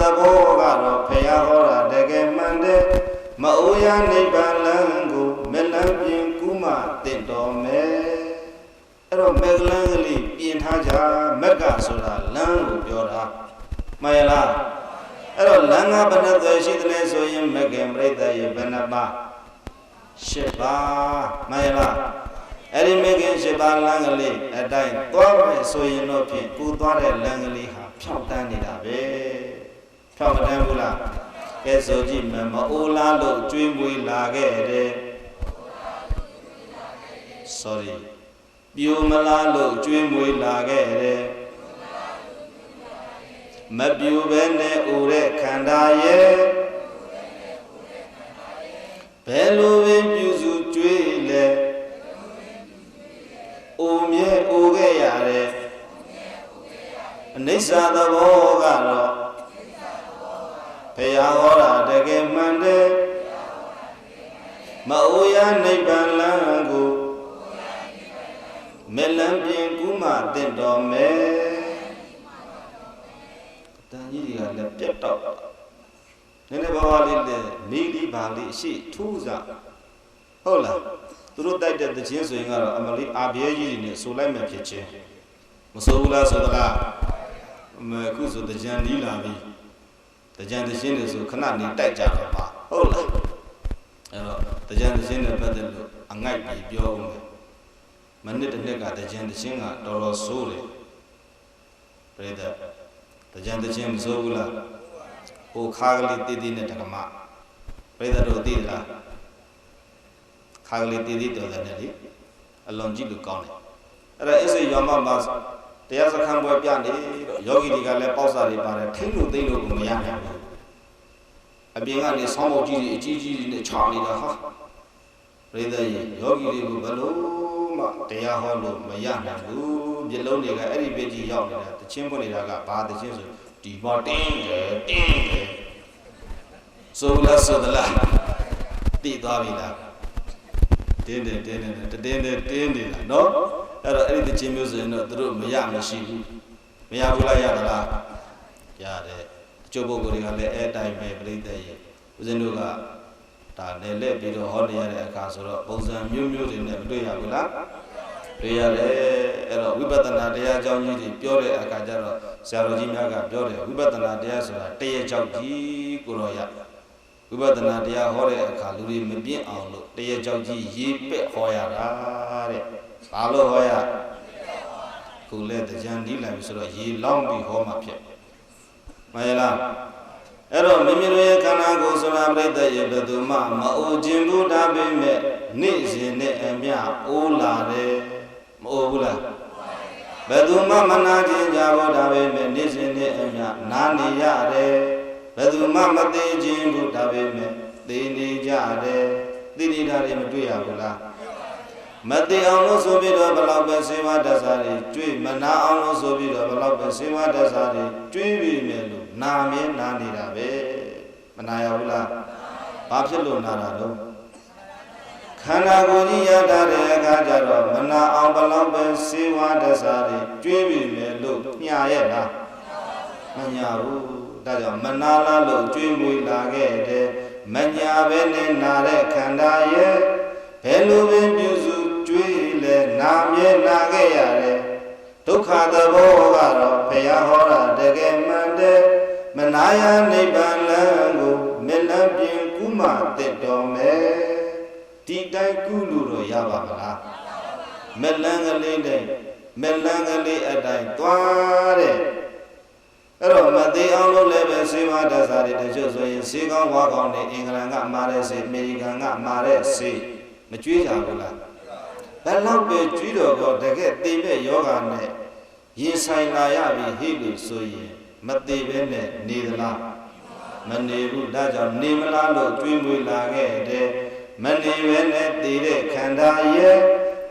သဘောကတော့ဖရာဟောတာတကယ်မှန်တယ်မအိုးရနိဗ္ဗာန်လမ်းကိုမလန်းပြင်ကူးမှတင့်တော်မယ်အဲ့တော့မက်ကလန်းကလေးပြင်ထားကြမက်ကဆိုတာလမ်းကိုပြောတာမှန်ရလားအဲ့တော့လမ်းကဘယ်နှသွယ်ရှိတယ်လဲဆိုရင်မက်ကင်ပြိတ္တရေဘယ်နှပါရှစ်ပါမှန်ရလားအဲ့ဒီမက်ကင်ရှစ်ပါလမ်းကလေးအတိုင်းသွားမယ်ဆိုရင်တော့ဖြင့်ကိုသွားတဲ့လမ်းကလေးဟာဖြောက်တန်းနေတာပဲ ဖြောက်မတန်းဘူးလားကဲဆိုကြည့်မယ်မအိုလားလို့ကျွေးမွေးလာခဲ့တယ် sorry ပြိုမလားလို့ကျွေးမွေးလာခဲ့တယ်မပြိုဘဲနဲ့ဥတဲ့ခန္ဓာရဲ့ဘယ်လိုပင်ပြုစုကျွေးလဲအိုမြဲအိုခဲ့ရတယ်အနိစ္စသဘောကတော့ ဘုရားဟောတာတကယ်မှန်တယ်မအိုရနိဗ္ဗာန်လမ်းကိုမလန်းပြင်ကူးမှတင့်တော်မယ်တန်ကြီးတွေကလည်းပြတ်တော့နည်းနည်းပါးပါးလေးနဲ့မိလီပါလေးရှိထူးစားဟုတ်လားသူတို့တိုက်တဲ့တခြင်းဆိုရင်ကတော့အမလေးအာပြဲကြီးတွေနဲ့ဆိုလိုက်မှဖြစ်ချင်းမဆိုဘူးလားဆိုသလားမအခုဆိုတကြံနီးလာပြီ တကြံတခြင်းတွေဆိုခဏနေတိုက်ကြတော့ပါဟုတ်လားအဲ့တော့တကြံတခြင်းတွေပတ်သက်လို့အငိုက်ပြီးပြောဦးမယ်မနစ်တစ်နှစ်ကတကြံတခြင်းကတော်တော်ဆိုးတယ်ပြိတ္တတကြံတခြင်းမဆိုးဘူးလားဟိုခါကလေးတည်တည်နဲ့ဓမ္မပြိတ္တတို့သိလားခါကလေးတည်တည်တော်တယ်လေအလွန်ကြည့်လို့ကောင်းတယ်အဲ့ဒါအစ်စေရောမမှာ တရားစခန်းပွဲပြနေတော့ယောဂီတွေကလည်းပေါ့စာတွေပါတယ်ထိလို့သိလို့ကိုမရနိုင်ဘူးအပြင်ကနေဆောင်းမုတ်ကြီးတွေအကြီးကြီးတွေနဲ့ခြာနေတာဟာပြိတ္တရေယောဂီတွေကိုဘယ်လို့မှတရားဟောလို့မရနိုင်ဘူးပြလုံးတွေကအဲ့ဒီပေကြီးရောက်နေတာတချင်းပွနေတာကဘာတချင်းဆိုဒီဘောတင်းတယ်တင်းတယ်ဆိုလားဆိုသလားတည်သွားပြီလားတင်းတယ်တင်းတယ်တင်းတယ်တင်းနေတာနော် အဲ့တော့အဲ့ဒီတချင်းမျိုးဆိုရင်တော့သူတို့မရမရှိဘူးမရဘူးလားရသလားရတယ်တချို့ပုဂ္ဂိုလ်တွေကလည်းအဲ့တိုင်းပဲပြိတ္တရေဦးဇင်းတို့ကဒါလည်းလက်ပြီးတော့ဟောနေရတဲ့အခါဆိုတော့ပုံစံမျိုးမျိုးတွေနဲ့မတွေ့ရဘူးလားတွေ့ရတယ်အဲ့တော့ဝိပဿနာတရားအကြောင်းကြီးတွေပြောတဲ့အခါကျတော့ဆရာတော်ကြီးများကပြောတယ်ဝိပဿနာတရားဆိုတာတရေကြောက်ကြီးကိုတော့ရဝိပဿနာတရားဟောတဲ့အခါလူတွေမပြင့်အောင်လို့တရေကြောက်ကြီးရေးပက်ဟောရတာတဲ့ ဘာလို့ဟောရခုလဲတရားနီးလာပြီဆိုတော့ရေလောင်းပြီးဟောမှဖြစ်မှန်လားအဲ့တော့မိမိတို့ရဲ့ခန္ဓာကိုယ်ဆိုတာပြိတ္တရဲ့ဘယ်သူမှမအိုခြင်းဘူးဒါပေမဲ့နေ့စဉ်နဲ့အမျှအိုးလာတယ်မအိုးဘူးလားဘယ်သူမှမနာခြင်းကြဘူးဒါပေမဲ့နေ့စဉ်နဲ့အမျှနာနေရတယ်ဘယ်သူမှမသိခြင်းဘူးဒါပေမဲ့သိနေကြတယ်သိနေတာတွေမတွေ့ရဘူးလား မသိအောင်လို့ဆိုပြီးတော့ဘလောက်ပဲစေဝါဒသစာတွေကျွေးမနာအောင်လို့ဆိုပြီးတော့ဘလောက်ပဲစေဝါဒသစာတွေကျွေးပြီးမယ်လို့နာမြင်နာနေတာပဲမနာရဘူးလားဘာဖြစ်လို့နာတာတော့ခန္ဓာကိုယ်ကြီးရတာတဲ့အခါကျတော့မနာအောင်ဘလောက်ပဲစေဝါဒသစာတွေကျွေးပြီးမယ်လို့ညရဲ့လားမညာဘူးဒါကြောင့်မနာလားလို့ကျွေးမွေးလာခဲ့တယ်မညာပဲနဲ့နာတဲ့ခန္ဓာရဲ့ဘယ်လိုပင်ပြုစုကျွေးလဲ နာမြဲနာခဲ့ရတယ်ဒုက္ခသဘောကတော့ဘုရားဟောတာတကယ်မှန်တယ်မနာယနိဗ္ဗာန်လမ်းကိုမေလန်းပြင်ကုမတက်တော်မယ်ဒီတိုင်းကုလို့တော့ရပါမလားမလန်းကလေးနဲ့မလန်းကလေးအတိုင်းသွားတဲ့အဲ့တော့မသေးအောင်လို့လည်းပဲစေဝါဒစာတွေတချို့ဆိုရင်စေကောင်းဝါကောင်းနေအင်္ဂလန်ကမာတဲ့စေအမေရိကန်ကမာတဲ့စေမကြွေးကြဘူးလား ဘယ်လောက်ပဲကြွေးတော်တော့တကယ်သိမဲ့ယောဂာနဲ့ရင်ဆိုင်လာရပြီဟိလို့ဆိုရင်မသေးပဲနဲ့နေသလားမနေဘူးဒါကြောင့်နေမလားလို့ကြွေးမွေးလာခဲ့တယ်မနေပဲနဲ့တည်တဲ့ခန္ဓာရဲ့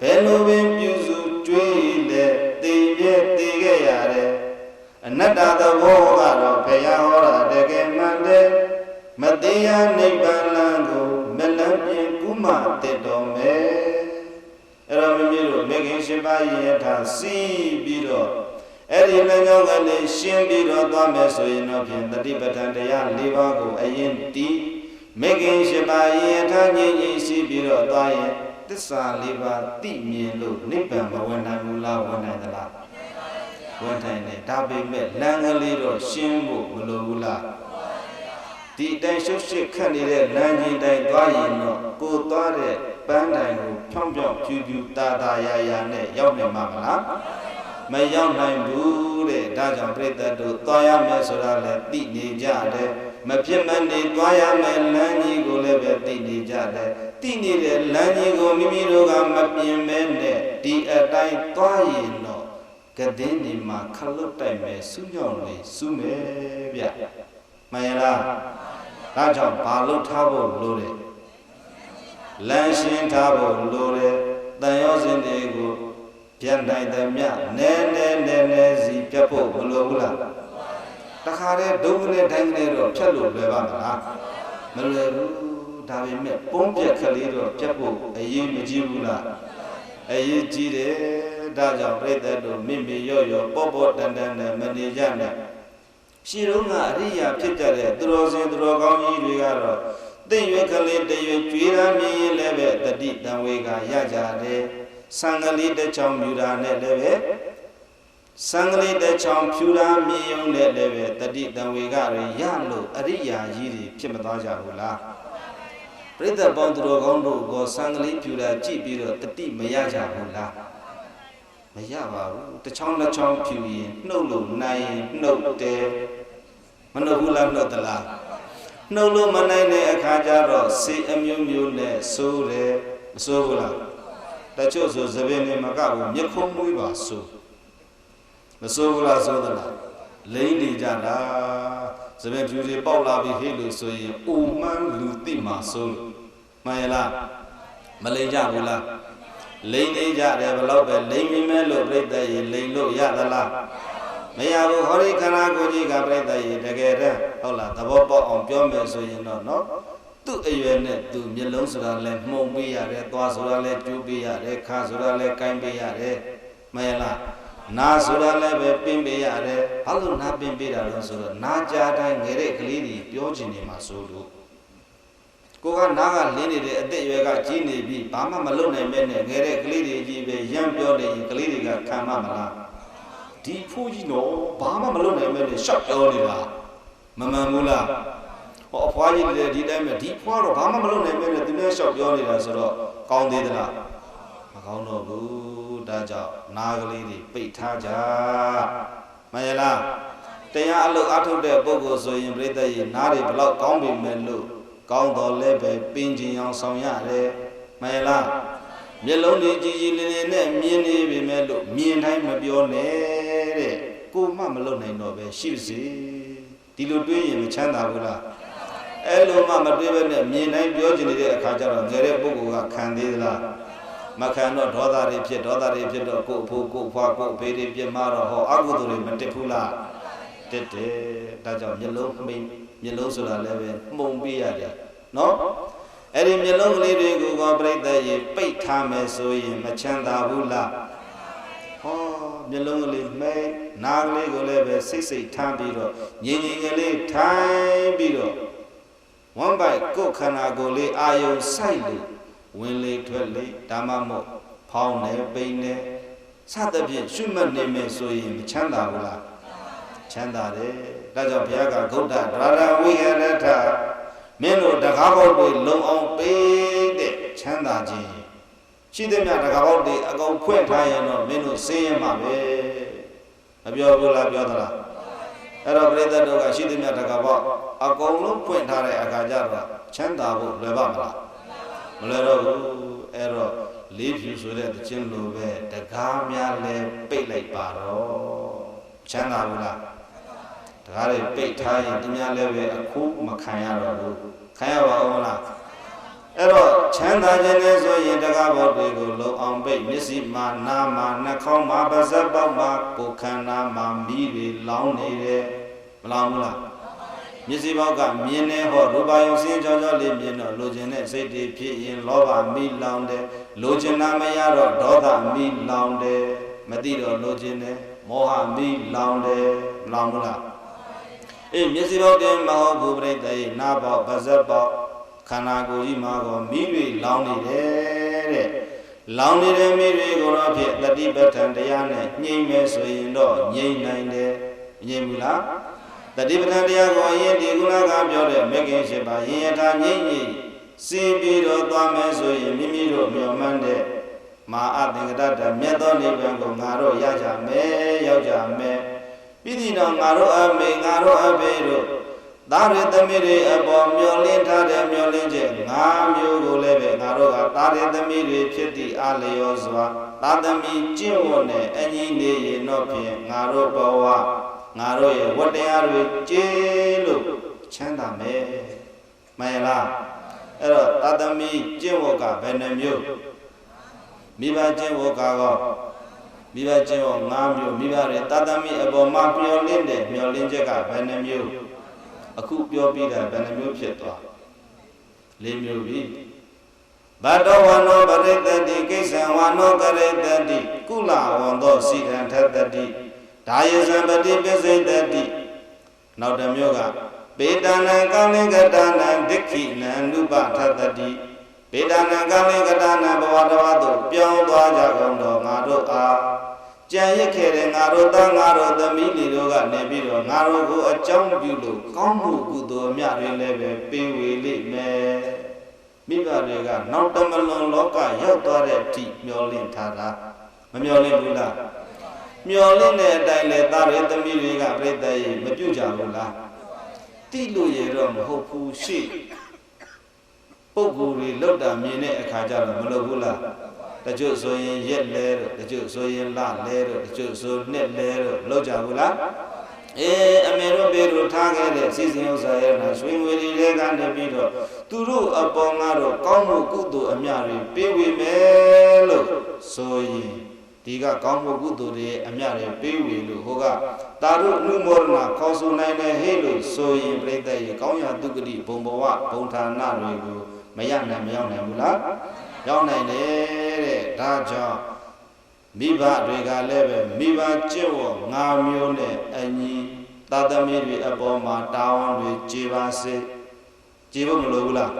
ဘယ်လိုပင်ပြုစုကြွေးလဲတည်ပြဲတည်ခဲ့ရတယ်အနတ္တသဘောကတော့ဘုရားဟောတာတကယ်မှန်တယ်မတရားနိဗ္ဗာန်လမ်းကိုမလန်းပြင်ကုမ 7ပါးယဟထာစီးပြီးတော့အဲ့ဒီလမ်းကြောင်းကနေရှင်းပြီးတော့သွားမယ်ဆိုရင်တော့ဖြင့်တတိပဋ္ဌာန်တရား၄ပါးကိုအရင်တီးမေခင်7ပါးယဟထာငြိမ့်ငြိမ့်စီးပြီးတော့သွားရင်တစ္ဆာ၄ပါးသိမြင်လို့နိဗ္ဗာန်မဝင်နိုင်ဘူးလားဝင်နိုင်သလားဝင်နိုင်တယ်ဒါပေမဲ့လမ်းကလေးတော့ရှင်းဖို့မလိုဘူးလားဒီတိုင်ရှုပ်ရှစ်ခတ်နေတဲ့လမ်းကြီးတိုင်သွားရင်တော့ကိုသွားတဲ့ပန်းတိုင် ဖြောင်းဖြောင်းဖြူဖြူတာတာယာယာနဲ့ရောက်နေမှာမလားမရောက်နိုင်ဘူးတဲ့ဒါကြောင့်ပြိတ္တတို့သွားရမယ်ဆိုတာလည်းသိနေကြတယ်မဖြစ်မနေသွားရမယ်လမ်းကြီးကိုလည်းပဲသိနေကြတယ်သိနေတဲ့လမ်းကြီးကိုမိမိတို့ကမပြင်မဲနဲ့ဒီအတိုင်းသွားရင်တော့ကတဲ့င်းဒီမှာခလုတ်တိုက်မယ်စူးညောင်းလေးစူးမယ်ဗျမှန်ရလားဒါကြောင့်ဘာလို့ထားဖို့လိုတယ် လမ်းရှင်းထားဖို့လိုတယ်တန်ရောစင်တွေကိုပြတ်နိုင်တယ်မြနဲနဲနဲနဲစီပြတ်ဖို့မလိုဘူးလားတခါတည်းဒုက္ခနဲ့တိုင်းနဲ့တော့ဖြတ်လို့လွယ်ပါမလားမလွယ်ဘူးဒါပေမဲ့ပုံးပြက်ကလေးတော့ပြတ်ဖို့အရေးမကြီးဘူးလားအရေးကြီးတယ်ဒါကြောင့်ပြိတ္တတို့မိမိရော့ရော့ပေါ့ပေါ့တန်တန်နဲ့မနေကြနဲ့ရှိတော့ကအရိယာဖြစ်ကြတဲ့သူတော်စင်သူတော်ကောင်းကြီးတွေကတော့ သိရွက်ကလေးတရွက်ကြွေးရမြင်ရင်လည်းပဲတတိတံဝေကရကြတယ်ဆံကလေးတစ်ချောင်းမြူတာနဲ့လည်းပဲဆံကလေးတစ်ချောင်းဖြူတာမြင်ုံနဲ့လည်းပဲတတိတံဝေကတွေရလို့အရိယာကြီးတွေဖြစ်မသွားကြဘူးလားပြိဿပေါင်းသူတော်ကောင်းတို့ကဆံကလေးဖြူတာကြည့်ပြီးတော့တတိမရကြဘူးလားမရပါဘူးတစ်ချောင်းတစ်ချောင်းဖြူရင်နှုတ်လို့နိုင်ရင်နှုတ်တယ်မနှုတ်ဘူးလားနှုတ်သလား နှုတ်လို့မနိုင်တဲ့အခါကျတော့စေအမျိုးမျိုးနဲ့စိုးတယ်မစိုးဘူးလားတချို့ဆိုသပင်နေမကဘူးမြခုံးမွေးပါစိုးမစိုးဘူးလားစိုးသလားလိမ့်နေကြတာသပင်ဖြူတွေပေါက်လာပြီးဟေ့လို့ဆိုရင်အိုမှန်းလူသိမှစိုးလို့မှန်ရလားမလိမ့်ကြဘူးလားလိမ့်နေကြတယ်ဘလို့ပဲလိမ့်မိမဲ့လို့ပြိတ္တရေလိမ့်လို့ရသလား မရဘူးဟောဒီခန္ဓာကိုယ်ကြီးကပြိတ္တရေတကယ်တည်းဟုတ်လားသဘောပေါက်အောင်ပြောမယ်ဆိုရင်တော့နော်သူ့အရွယ်နဲ့သူမျက်လုံးဆိုတာလဲမှုံပေးရတယ်သွားဆိုတာလဲကျိုးပေးရတယ်ခါဆိုတာလဲကိုင်းပေးရတယ်မရလားနာဆိုတာလည်းပဲပင်းပေးရတယ်ဘာလို့နာပင်းပေးတာလဲဆိုတော့နာကြတိုင်းငယ်တဲ့ကလေးတွေပြောချင်နေမှာဆိုလို့ကိုကနားကလင်းနေတဲ့အသက်အရွယ်ကကြီးနေပြီဘာမှမလုပ်နိုင်မဲ့နဲ့ငယ်တဲ့ကလေးတွေကြီးပဲရမ်းပြောနေရင်ကလေးတွေကခံမမလား ဒီဖိုးကြီးတော့ဘာမှမလုပ်နိုင်မဲ့နဲ့ရှောက်ပြောနေတာမမှန်ဘူးလားဟောအဖွားကြီးလည်းဒီတိုင်းပဲဒီဖွားတော့ဘာမှမလုပ်နိုင်မဲ့နဲ့သူလည်းရှောက်ပြောနေတာဆိုတော့ကောင်းသေးသလားမကောင်းတော့ဘူးဒါကြောင့်နားကလေးတွေပိတ်ထားကြမရလားတရားအလုပ်အထုတ်တဲ့ပုဂ္ဂိုလ်ဆိုရင်ပြိတ္တရေနားတွေဘလောက်ကောင်းပြီမဲ့လို့ကောင်းတော်လည်းပဲပင်ကျင်အောင်ဆောင်ရတယ်မရလားမျက်လုံးတွေကြည်ကြည်လင်လင်နဲ့မြင်နေပြီမဲ့လို့မြင်တိုင်းမပြောနဲ့တဲ့ ကိုမှမလုပ်နိုင်တော့ပဲရှိပါစေဒီလိုတွေးရင်မချမ်းသာဘူးလားအဲ့လိုမှမတွေးဘဲနဲ့မြင်တိုင်းပြောချင်နေတဲ့အခါကျတော့ငယ်တဲ့ပုဂ္ဂိုလ်ကခံသေးသလားမခံတော့ဒေါသတွေဖြစ်ဒေါသတွေဖြစ်တော့ကိုယ့်အဖို့ကိုယ့်ဖွားကိုယ့်အဖေတွေပြစ်မှာတော့ဟောအကုသိုလ်တွေမတက်ဘူးလားတက်တယ်ဒါကြောင့်မျက်လုံးမိတ်မျက်လုံးဆိုတာလည်းပဲမှုံပေးရတယ်နော်အဲ့ဒီမျက်လုံးကလေးတွေကိုကပြိတ္တရေပိတ်ထားမယ်ဆိုရင်မချမ်းသာဘူးလားဟော မျက်လုံးကလေးမိတ်နားကလေးကိုလည်းပဲစိတ်စိတ်ထားပြီးတော့ငြိမ်ငြိမ်ကလေးထိုင်ပြီးတော့ဝမ်းပိုက်ကိုယ်ခန္ဓာကိုယ်လေးအာယုံစိုက်လို့ဝင်လေထွက်လေဒါမှမဟုတ်ဖောင်းနေပိန်နေစသဖြင့်ရှုမှတ်နေမယ်ဆိုရင်မချမ်းသာဘူးလားချမ်းသာတယ်ဒါကြောင့်ဘုရားကဂုဋ္ဌဒရာဝိဟရထမင်းတို့တကားပေါက်တွေလုံအောင်ပေးတဲ့ချမ်းသာခြင်း ရှိသမျှတကားပေါက်တွေအကုန်ဖွင့်ထားရင်တော့မင်းတို့စေးရင်မှာပဲမပြောဘူးလားပြောသလားအဲ့တော့ပြိဿတို့ကရှိသမျှတကားပေါက်အကုန်လုံးဖွင့်ထားတဲ့အခါကျတော့ချမ်းသာဖို့လွယ်ပါမလားမလွယ်တော့ဘူးအဲ့တော့လေးဖြူဆိုတဲ့တခြင်းလိုပဲတကားများလဲပိတ်လိုက်ပါတော့ချမ်းသာဘူးလားတကားတွေပိတ်ထားရင်တများလဲပဲအခုမခံရတော့ဘူးခံရပါဦးမလား အဲ့တော့ချမ်းသာခြင်းနဲ့ဆိုရင်တကားဘောတွေကိုလုံအောင်ပိတ်မျက်စိမှာနားမှာနှာခေါင်းမှာပါးစပ်ပေါက်မှာကိုယ်ခန္ဓာမှာမိတွေလောင်းနေတယ်မလောင်းဘူးလားမျက်စိပေါက်ကမြင်နေဟောရူပါယုံစင်းကြောကြောလေးမြင်တော့လိုချင်တဲ့စိတ်တွေဖြစ်ရင်လောဘမိလောင်တယ်လိုချင်တာမရတော့ဒေါသမိလောင်တယ်မသိတော့လိုချင်တယ်မောဟမီးလောင်တယ်မလောင်ဘူးလားအေးမျက်စိပေါက်တင်မဟုတ်ဘူးပြိတ္တိနားပေါက်ပါးစပ်ပေါက် ခန္ဓာကိုယ်ကြီးမှာကောမိတွေလောင်နေတယ်တဲ့လောင်နေတဲ့မိတွေကိုတော့ဖြစ်တတိပဋ္ဌာန်တရားနဲ့ညှိမ့်မယ်ဆိုရင်တော့ညှိမ့်နိုင်တယ်ညှိမ့်ဘူးလားတတိပဋ္ဌာန်တရားကိုအရင်ဒီကုလကပြောတဲ့မဂ္ဂင်၈ပါးရင်ယထာညှိမ့်ညှိစီးပြီးတော့သွားမယ်ဆိုရင်မိမိတို့မျှော်မှန်းတဲ့မာအသင်္ကတတမြတ်သောနိဗ္ဗာန်ကိုငါတို့ရကြမယ်ရောက်ကြမယ်ပြည်တိတော်ငါတို့အမေငါတို့အဖေတို့ သားရသမီးတွေအပေါ်မျောလင်းထားတဲ့မျောလင်းချက်၅မျိုးကိုလည်းပဲငါတို့ကသားရသမီးတွေဖြစ်သည့်အလျော်စွာသားသမီးကျင့်ဝတ်နဲ့အညီနေရင်တော့ဖြင့်ငါတို့ဘဝငါတို့ရဲ့ဝတ္တရားတွေကျေလို့ချမ်းသာမယ်မှန်လားအဲ့တော့သားသမီးကျင့်ဝတ်ကဘယ်နှမျိုးမိဘကျင့်ဝတ်ကတော့မိဘကျင့်ဝတ်၅မျိုးမိဘတွေသားသမီးအပေါ်မှာမျောလင်းတဲ့မျောလင်းချက်ကဘယ်နှမျိုး အခုပြောပြတာဘယ်နှမျိုးဖြစ်သွား၄မျိုးပြီဘတ်တော်ဝနောပရိတ္တိကိစ္ဆံဝနောကရိတ္တိကုလဝံသောစိတံထတ္တိဒါယဇံပတိပစ္စိတ္တိနောက်တစ်မျိုးကပေတနံကလင်္ကတနံဒိဋ္ဌိနံနုပထတ္တိပေတနံကလင်္ကတနံဘဝတော်သို့ပြောင်းသွားကြကုန်တော်ငါတို့အား ကြံရစ်ခဲ့တဲ့ငါတို့သားငါတို့သမီးတွေတို့ကနေပြီးတော့ငါတို့ကိုအကြောင်းပြုလို့ကောင်းမှုကုသိုလ်အမြတွေလည်းပဲပေးဝေလိမ့်မယ်မိဘတွေကနောက်တမလွန်လောကရောက်သွားတဲ့အထိမျောလင့်ထားတာမမျောလင့်ဘူးလားမျောလင့်တဲ့အတိုင်းလဲသားတွေသမီးတွေကပြိတ္တရေမပြုတ်ကြဘူးလားတိလို့ရတော့မဟုတ်ဘူးရှိပုဂ္ဂိုလ်တွေလောက်တာမြင်တဲ့အခါကျတော့မလုပ်ဘူးလား တချို့ဆိုရင်ရက်လဲတော့တချို့ဆိုရင်လလဲတော့တချို့ဆိုနှစ်လဲတော့လောက်ကြဘူးလားအေးအမေတို့ပေတို့ထားခဲ့တဲ့စီစဉ်ဥစ္စာရဲ့နာရွှေငွေတွေထဲကနေပြီးတော့သူတို့အပေါ်ကတော့ကောင်းမှုကုသိုလ်အမြတွေပေးဝေမယ်လို့ဆိုရင်ဒီကကောင်းမှုကုသိုလ်တွေအမြတွေပေးဝေလို့ဟိုကတာတို့အနုမောဒနာခေါ်ဆိုနိုင်တယ်ဟဲ့လို့ဆိုရင်ပြိတ္တရေကောင်းရာဒုက္ခတိဘုံဘဝဘုံဌာနတွေကိုမရနိုင်မရောက်နိုင်ဘူးလားရောက်နိုင်တယ်တဲ့ ဒါကြောင့်မိဘတွေကလည်းပဲမိဘကျင့်ဝတ်၅မျိုးနဲ့အညီသာသမီတွေအပေါ်မှာတာဝန်တွေကြည်ပါစေကြည်ဖို့မလိုဘူးလား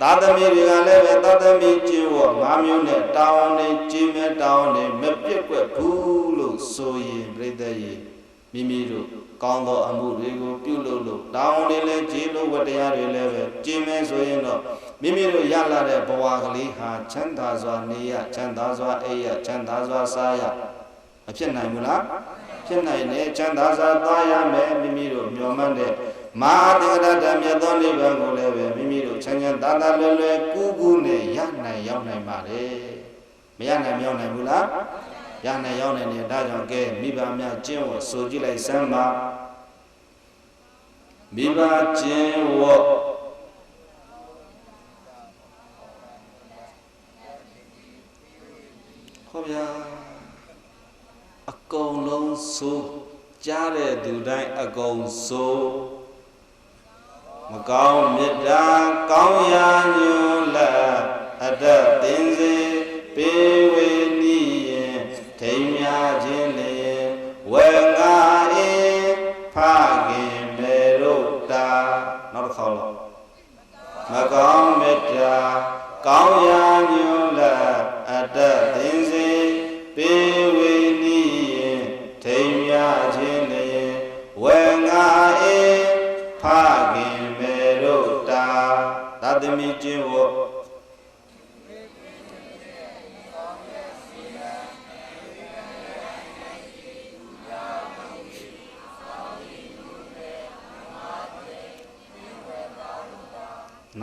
သာသမီတွေကလည်းပဲသာသမီကျင့်ဝတ်၅မျိုးနဲ့တာဝန်တွေကြည်မဲ့တာဝန်တွေမပြတ်ကွက်ဘူးလို့ဆိုရင်ပြိတ္တရေမိမိတို့ ကောင်းသောအမှုတွေကိုပြုလုပ်လို့တာဝန်တွေလည်းကြည်လို့ဝတ္တရားတွေလည်းပဲကြည်မဲ့ဆိုရင်တော့မိမိတို့ရလာတဲ့ဘဝကလေးဟာချမ်းသာစွာနေရချမ်းသာစွာအိပ်ရချမ်းသာစွာစားရမဖြစ်နိုင်ဘူးလားဖြစ်နိုင်တယ်ချမ်းသာစွာသွားရမယ်မိမိတို့မျှော်မှန်းတဲ့မာသင်္ကတဓမ္မသောနိဗ္ဗာန်ကိုလည်းပဲမိမိတို့ချမ်းချမ်းသာသာလွယ်လွယ်ကူးကူးနဲ့ရနိုင်ရောက်နိုင်ပါတယ်မရနိုင်မရောက်နိုင်ဘူးလား ရနိုင်ရောက်နိုင်တယ်ဒါကြောင့်ကဲမိဘများကျင့်ဝတ်ဆိုကြည့်လိုက်စမ်းပါမိဘကျင့်ဝတ်ဟောဗျာအကုန်လုံးဆိုကြားတဲ့သူတိုင်းအကုန်ဆိုမကောင်းမေတ္တာကောင်းရာညွန်လက်အတ္တသင်စေပေ နောက်တစ်ခေါက်လောက်မကောင်းမေတ္တာကောင်းရာညွန်လက်အတ္တသင်စေပေဝေနိယထိမ်များခြင်းလျင်ဝေငါအေဖခင်မေရုတာသတ္တမိကျင့်ဝတ်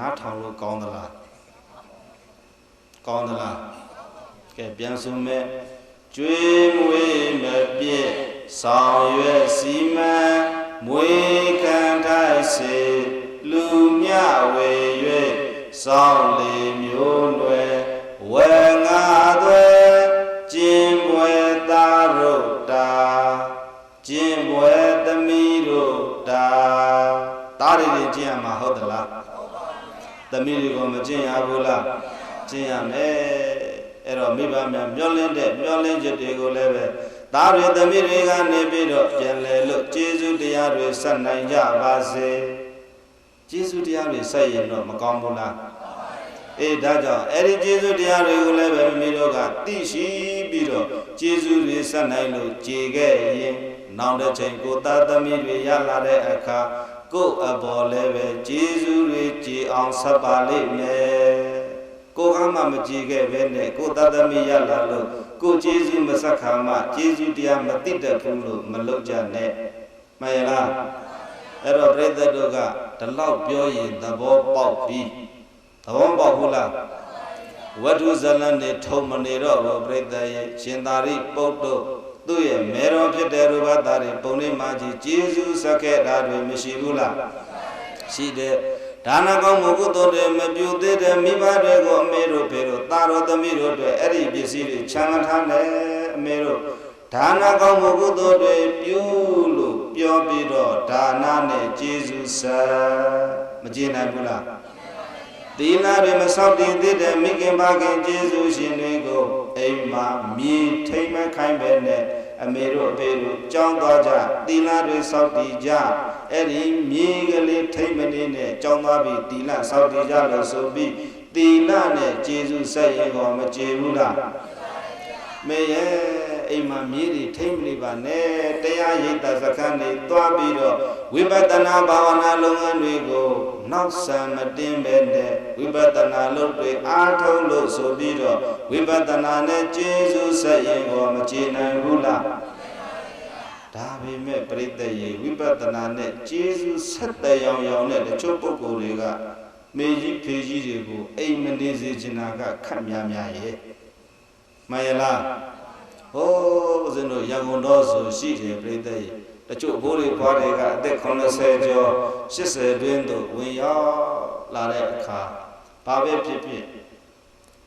နားထောင်လို့ကောင်းသလားကောင်းသလားကဲပြန်ဆိုမဲ့ကျွေးမွေးမပြည့်ဆောင်ရွက်စီမံမွေခံထိုက်စေလူမြဝေ၍စောင့်လေမျိုးနွယ်ဝေငါသွဲကျင်ပွဲသားတို့တာကျင်ပွဲသမီးတို့တာသားတွေကျင်ရမှာဟုတ်သလား သမီးတွေကမကျင်ရဘူးလားကျင်ရမယ်အဲ့တော့မိဘများမျောလင်းတဲ့မျောလင်းချက်တွေကိုလည်းပဲသသားတွေသမီးတွေကနေပြီးတော့ပြန်လဲလို့ကျေးဇူးတရားတွေဆက်နိုင်ကြပါစေကျေးဇူးတရားတွေဆက်ရင်တော့မကောင်းဘူးလားအေးဒါကြောင့်အဲ့ဒီကျေးဇူးတရားတွေကိုလည်းပဲမိမိတို့ကသိရှိပြီးတော့ကျေးဇူးတွေဆက်နိုင်လို့ကြည်ခဲ့ရင်နောက်တစ်ချိန်ကိုသားသမီးတွေရလာတဲ့အခါ ကိုယ့်အဘော်လည်းပဲကျေးဇူးတွေကြည်အောင်ဆက်ပါလိမ့်မယ်ကိုကမှမကြည်ခဲ့ပဲနဲ့ကိုသားသမီးရလာလို့ကိုကျေးဇူးမဆက်ခံမှကျေးဇူးတရားမသိတတ်ဘူးလို့မလုပ်ကြနဲ့မှန်ရလားအဲ့တော့ပြိဿတို့ကဒီလောက်ပြောရင်သဘောပေါက်ပြီသဘောပေါက်ဘူးလားဝတ္ထုဇလန်တွေထုံမနေတော့ဘူးပြိဿရဲ့ရှင်သာရိပုတ္တ သူ့ရဲ့မေတော်ဖြစ်တဲ့ရူပသားတွေပုံနေမှကြီးကျေးဇူးဆက်ခဲ့တာတွေမရှိဘူးလားရှိတယ်ဒါနကောင်းမှုကုသိုလ်တွေမပြုသေးတဲ့မိဘတွေကိုအမေတို့ဖေတို့သားတော်သမီးတို့တွေအဲ့ဒီပစ္စည်းတွေချမ်းသာတယ်အမေတို့ဒါနကောင်းမှုကုသိုလ်တွေပြုလို့ပြောပြီးတော့ဒါနနဲ့ကျေးဇူးဆက်မကျေနိုင်ဘူးလား သီလတွေမဆောက်တည်သေးတဲ့မိခင်ဘာခင်ကျေးဇူးရှင်တွေကိုအိမ်မှာမြေထိမ့်မခိုင်းပဲနဲ့အမေတို့အဖေတို့ကြောင်းသွားကြသီလတွေစောင့်တည်ကြအဲ့ဒီမြေကလေးထိမ့်မနေနဲ့ကြောင်းသွားပြီးသီလစောင့်တည်ကြလို့ဆိုပြီးသီလနဲ့ကျေးဇူးဆက်ရင်ကောမကျေဘူးလားမေရဲ့ အိမ်မှာမြေတွေထိမ့်မနေပါနဲ့တရားရိပ်တာစခန်းတွေသွားပြီးတော့ဝိပဿနာဘာဝနာလုပ်ငန်းတွေကိုနောက်ဆံမတင်ပဲနဲ့ဝိပဿနာလုပ်တွေအားထုတ်လို့ဆိုပြီးတော့ဝိပဿနာနဲ့ကျေးဇူးဆက်ရင်ကောမကျေနိုင်ဘူးလားဒါပေမဲ့ပြိတ္တရေဝိပဿနာနဲ့ကျေးဇူးဆက်တဲ့ရောင်ရောင်နဲ့တချို့ပုဂ္ဂိုလ်တွေကမေကြီးဖေကြီးတွေကိုအိမ်မနေစေချင်တာကခက်များများရဲ့မှန်ရလား ဟိုးဦးဇင်းတို့ရန်ကုန်တော်ဆိုရှိတယ်ပြိတ္တရေတချို့ဘိုးတွေဖွားတွေကအသက်80ကျော်80တွင်းသို့ဝင်ရောက်လာတဲ့အခါဘာပဲဖြစ်ဖြစ်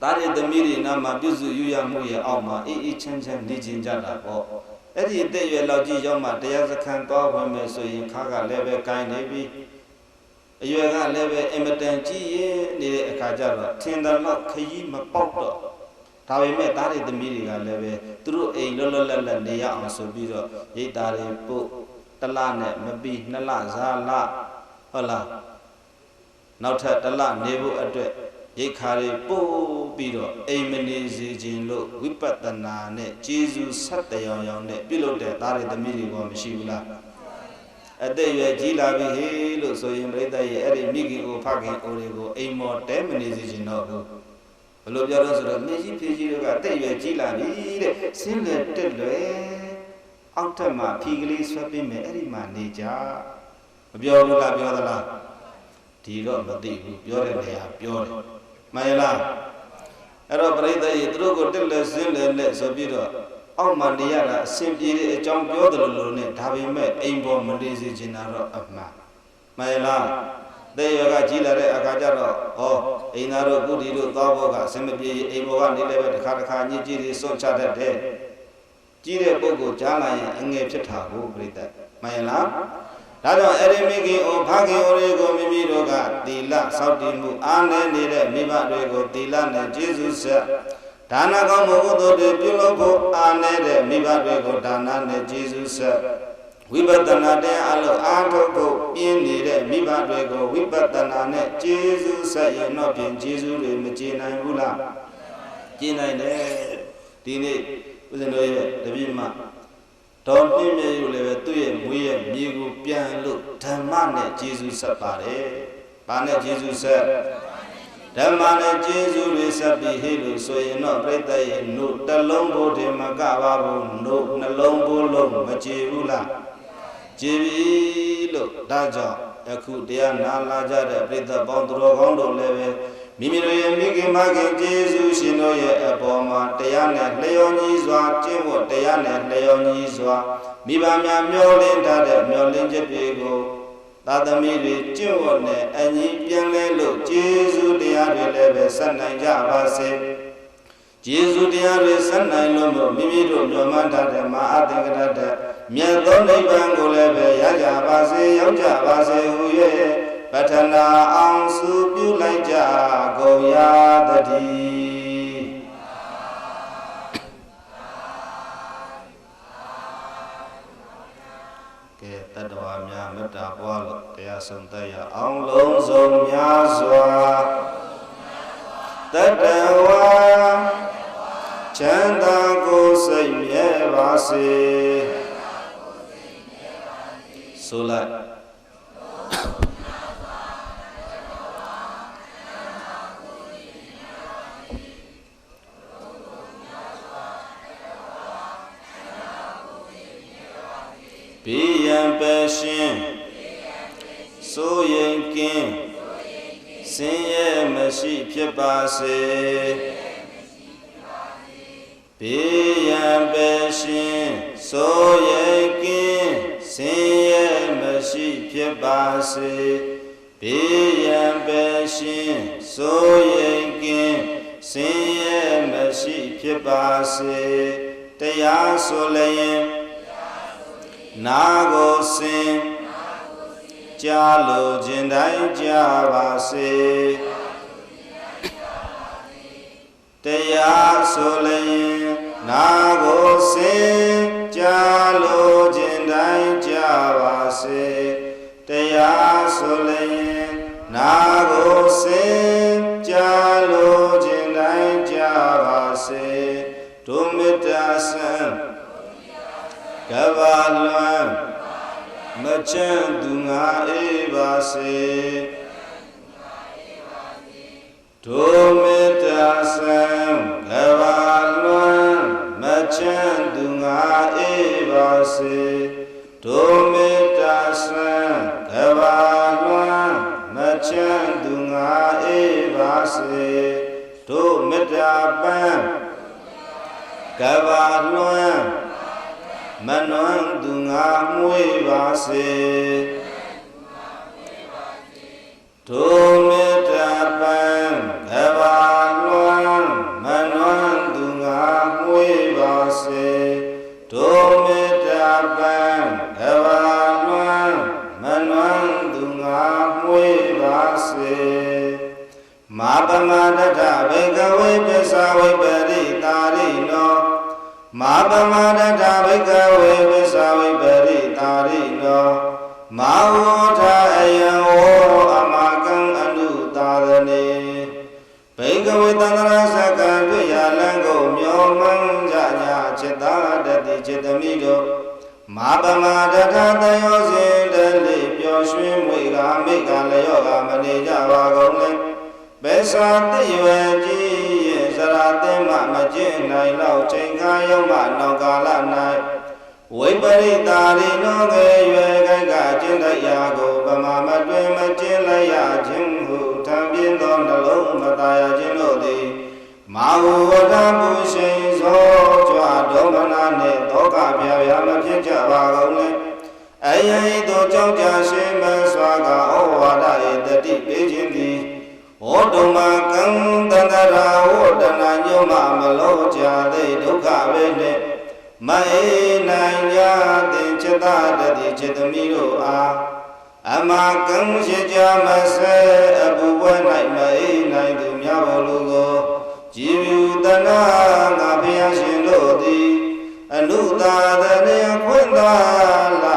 တားရသမီးတွေနာမှာပြုစုယူရမှုရဲ့အောက်မှာအေးအေးချမ်းချမ်းနေကျင်ကြတာပေါ့အဲ့ဒီအသက်အရွယ်လောက်ကြီးရောက်မှတရားစခန်းသွားဝင်မယ်ဆိုရင်ခါကလည်းပဲကိုင်းနေပြီအရွယ်ကလည်းပဲအင်မတန်ကြီးရင်နေတဲ့အခါကျတော့ထင်တယ်လို့ခရီးမပေါက်တော့ ဒါပေမဲ့သားတွေသမီးတွေကလည်းပဲသူတို့အိမ်လွတ်လွတ်လပ်လပ်နေရအောင်ဆိုပြီးတော့ရိတ်သားတွေပို့တလနဲ့မပြီးနှစ်လဇာလဟုတ်လားနောက်ထပ်တလနေဖို့အတွက်ရိတ်ခါတွေပို့ပြီးတော့အိမ်မနေစေခြင်းလို့ဝိပဿနာနဲ့ကျေးဇူးဆက်တရောင်ရောင်နဲ့ပြုလုပ်တဲ့သားတွေသမီးတွေကမရှိဘူးလားအသက်ရွယ်ကြီးလာပြီဟေးလို့ဆိုရင်ပြိတ္တရဲ့အဲ့ဒီမိခင်ကိုဖခင်အိုတွေကိုအိမ်မော်တဲမနေစေခြင်းတော့ဘူး ဘယ်လိုပြောလို့ဆိုတော့မြေကြီးဖေကြီးတို့ကအသက်ရွယ်ကြီးလာပြီတဲ့ဆင်းလဲတက်လွယ်အောက်ထက်မှာဖီကလေးဆွဲပေးမယ်အဲ့ဒီမှာနေကြမပြောဘူးလားပြောသလားဒီတော့မသိဘူးပြောတဲ့နေရာပြောတယ်မှန်ရလားအဲ့တော့ပရိသတ်ကြီးသူတို့ကိုတက်လဲဆင်းလဲနဲ့ဆိုပြီးတော့အောက်မှာနေရတာအဆင်ပြေတဲ့အကြောင်းပြောတယ်လို့လို့နဲ့ဒါပေမဲ့အိမ်ပေါ်မနေစေချင်တာတော့အမှန်မှန်ရလား တဲ့ယောဂကြီးလာတဲ့အခါကျတော့ဟောအိမ်သားတို့ကုတီတို့သွားဖို့ကအစမပြေအိမ်ဘောကနေလည်းပဲတစ်ခါတစ်ခါညစ်ကြေးတွေစွန့်ချတတ်တယ်ကြီးတဲ့ပုဂ္ဂိုလ်ကြားလာရင်အငယ်ဖြစ်တာကိုပြိတ္တမှန်ရလားဒါကြောင့်အရိမိခင်ဩဖခင်ဩတွေကိုမိမိတို့ကသီလစောင့်တည်မှုအားနည်းနေတဲ့မိဘတွေကိုသီလနဲ့ကျေးဇူးဆက်ဒါနကောင်းမှုကုသိုလ်တွေပြုလုပ်ဖို့အားနည်းတဲ့မိဘတွေကိုဒါနနဲ့ကျေးဇူးဆက် ဝိပဿနာတရားအလို့အားထုတ်ဖို့ပြင်းနေတဲ့မိဘတွေကိုဝိပဿနာနဲ့ကျေးဇူးဆက်ရင်တော့ပြင်ကျေးဇူးတွေမကျေနိုင်ဘူးလားကျေနိုင်တယ်ဒီနေ့ဦးဇင်းတို့ရဲ့တပည့်မတော်ပြင်းမြဲอยู่လည်းပဲသူ့ရဲ့မွေးရဲ့မြေကိုပြန်လို့ဓမ္မနဲ့ကျေးဇူးဆက်ပါတယ်။ဘာနဲ့ကျေးဇူးဆက်ဓမ္မနဲ့ကျေးဇူးတွေဆက်ပြီးဟေ့လို့ဆိုရင်တော့ပြိတ္တရဲ့နှုတ်တလုံးဘိုးတည်းမကပါဘူးနှုတ်နှလုံးဘိုးလုံးမကျေဘူးလား ကျေပြီလို့ဒါကြောင့်အခုတရားနာလာကြတဲ့ပြိတ္တပေါင်းသူတော်ကောင်းတို့လည်းပဲမိမိတို့ရဲ့မိခင်မခင်ကျေးဇူးရှင်တို့ရဲ့အပေါ်မှာတရားနဲ့လျော်ညီစွာကျင့်ဖို့တရားနဲ့လျော်ညီစွာမိဘများမျောလင်းထားတဲ့မျောလင်းချက်တွေကိုသာသမီတွေကျင့်ဝတ်နဲ့အညီပြန်လဲလို့ကျေးဇူးတရားတွေလည်းပဲဆက်နိုင်ကြပါစေကျေးဇူးတရားတွေဆက်နိုင်လို့မို့မိမိတို့မျှော်မှန်းထားတဲ့မဟာသင်္ကရတဲ့ မြတ်သောနိဗ္ဗာန်ကိုလည်းပဲရကြပါစေရောက်ကြပါစေဟူ၍ပထနာအောင်စုပြုလိုက်ကြကုန်ရသတည်းတတ္တဝါများမေတ္တာပွားလို့တရားဆုံးသက်ရအောင်လုံးစုံများစွာတတ္တဝါချမ်းသာကိုယ်စိတ်မြဲပါစေ ဆိုလိုက်ဘေးရန်ပယ်ရှင်စိုးရင်ကင်းစင်ရဲ့မရှိဖြစ်ပါစေ ဖြစ်ပါစေဘေးရန်ပယ်ရှင်စိုးရင်ကင်းစင်ရဲ့မရှိဖြစ်ပါစေတရားဆိုလျင်နာကိုစင်ကြားလိုခြင်းတိုင်းကြားပါစေတရားဆိုလျင်နာကိုစင်ကြားလိုခြင်းတိုင်းကြားပါစေ တရားဆိုလျင်နာကိုစင်ကြားလိုခြင်းတိုင်းကြားပါစေဒုမေတ္တာဆံကဘာလွမ်းမချမ်းသူငါအေးပါစေဒုမေတ္တာဆံကဘာလွမ်းမချမ်းသူငါအေးပါစေဒုမေတ္တာဆံ ကဘာလွမ်းမနွမ်းသူငါမွေးပါစေဒုမေတ္တာပံကဘာလွမ်းမနွမ်းသူငါမွေးပါစေဒုမေတ္တာပံကဘာလွမ်းမနွမ်းသူငါမွေးပါစေမာပမတ္ထဘေကဝေပစ္စဝိပရိတာရိနော မာပမဒတဘိကဝေဝိသဝိပရိတာရိနောမာဝောတန္တရာဟောတနာညုံမမလောကြတဲ့ဒုက္ခပဲနဲ့မအေးနိုင်ကြတဲ့จิตတတိจิตမိတို့အားအမကံရှိကြမဆဲအဘူဝဲ၌မအေးနိုင်သူများဘလူကိုကြည်ဖြူတနာငါဘုရားရှင်တို့သည်အနုသာတရေခွင့်သာလာ